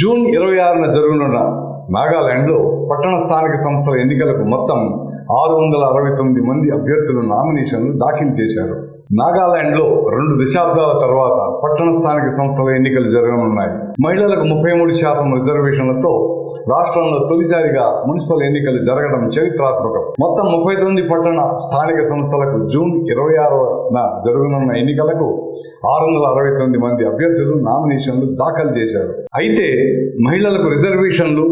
June ఇరవై ఆరున జరగనున్న నాగాలాండ్లో పట్టణ స్థానిక సంస్థల ఎన్నికలకు మొత్తం ఆరు వందల అరవై తొమ్మిది మంది అభ్యర్థులు నామినేషన్లు దాఖలు చేశారు. నాగాలాండ్లో రెండు దశాబ్దాల తర్వాత పట్టణ స్థానిక సంస్థల ఎన్నికలు జరగనున్నాయి. మహిళలకు ముప్పై మూడు శాతం రిజర్వేషన్లతో రాష్ట్రంలో తొలిసారిగా మున్సిపల్ ఎన్నికలు జరగడం చరిత్రాత్మకం. మొత్తం ముప్పై తొమ్మిది పట్టణ స్థానిక సంస్థలకు జూన్ ఇరవై ఆరున జరగనున్న ఎన్నికలకు ఆరు వందల అరవై తొమ్మిది మంది అభ్యర్థులు నామినేషన్లు దాఖలు చేశారు. అయితే మహిళలకు రిజర్వేషన్లు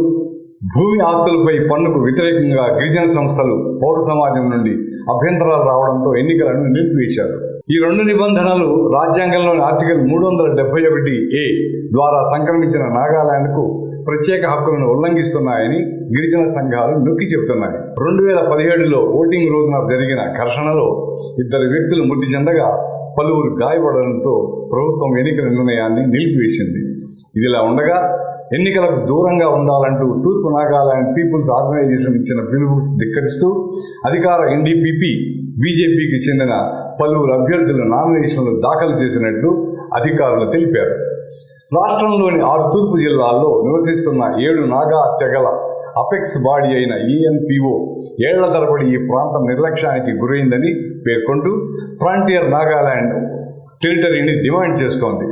భూమి ఆస్తులపై పన్నుకు వ్యతిరేకంగా గిరిజన సంస్థలు పౌర సమాజం నుండి అభ్యంతరాలు రావడంతో ఎన్నికలను నిలిపివేశారు. ఈ రెండు నిబంధనలు రాజ్యాంగంలోని ఆర్టికల్ మూడు వందల డెబ్బై ఒకటి ఏ ద్వారా సంక్రమించిన నాగాలాండ్కు ప్రత్యేక హక్కులను ఉల్లంఘిస్తున్నాయని గిరిజన సంఘాలు నొక్కి చెబుతున్నాయి రెండు వేల పదిహేడులో ఓటింగ్ రోజున జరిగిన ఘర్షణలో ఇద్దరు వ్యక్తులు మృతి చెందగా పలువురు గాయపడడంతో ప్రభుత్వం ఎన్నికల నిర్ణయాన్ని నిలిపివేసింది. ఇదిలా ఉండగా ఎన్నికలకు దూరంగా ఉండాలంటూ తూర్పు నాగాలాండ్ పీపుల్స్ ఆర్గనైజేషన్ ఇచ్చిన పిలుపు ధిక్కరిస్తూ అధికార ఎన్డీపీపీ బీజేపీకి చెందిన పలువురు అభ్యర్థుల నామినేషన్లు దాఖలు చేసినట్లు అధికారులు తెలిపారు. రాష్ట్రంలోని ఆరు తూర్పు జిల్లాల్లో నివసిస్తున్న ఏడు నాగా తెగల అపెక్స్ బాడీ అయిన ఈఎన్పిఓ ఏళ్ళ తరబడి ఈ ప్రాంతం నిర్లక్ష్యానికి గురైందని పేర్కొంటూ ఫ్రాంటియర్ నాగాలాండ్ టెరిటరీని డిమాండ్ చేస్తోంది.